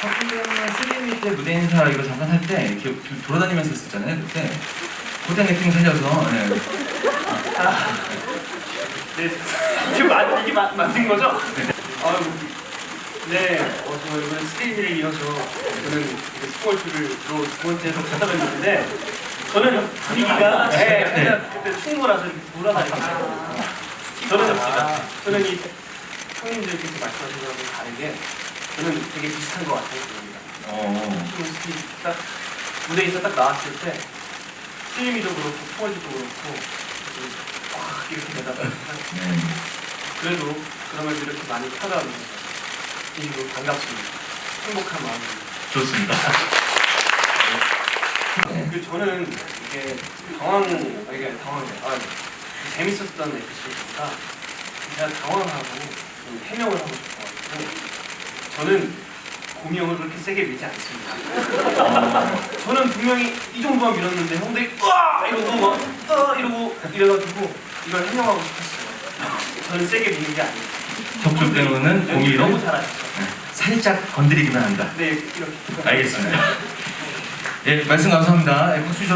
같은 경우는 스리미 때 무대 인사 이거 잠깐 할 때 이렇게 도- 돌아다니면서 했었잖아요. 그때 고장 액팅 살려서 네. 네, 이게, 맞, 이게 맞, 맞는 거죠? 아유, 네, 어, 저 이번 스테이지를 이어서 저는 스포츠를 또두 번째로 찾아뵙는데 저는 분위기가 네, 살짝 그때 충무라서 이렇게 돌아다니거든요. 저는 저는 이 형님들께서 말씀하신 거랑 다르게 저는 되게 비슷한 것 같아요. 어, 스테이지 딱 무대에서 딱 나왔을 때 스님이도 그렇고 스포츠도 그렇고 꽉 이렇게 되다가 네. 그래도 그러면 이렇게 많이 찾아오면서 진심으로 반갑습니다. 행복한 마음입니다. 좋습니다. 네. 그 저는 이게 당황, 아, 이게 당황해. 아, 재밌었던 에피소드가 제가 당황하고 좀 해명을 하고 싶어가지고 저는 고명을 그렇게 세게 밀지 않습니다. 저는 분명히 이 정도만 밀었는데 형들이 으아 이러고 막 이러고 이래가지고 이걸 해명하고 싶었어요. 저는 세게 미는 게 아니에요. 때문은 연기 공기를 너무 잘하셨어. 살짝 건드리기만 한다. 네 이렇게. 알겠습니다. 예, 말씀 감사합니다. 예, 박수 주셔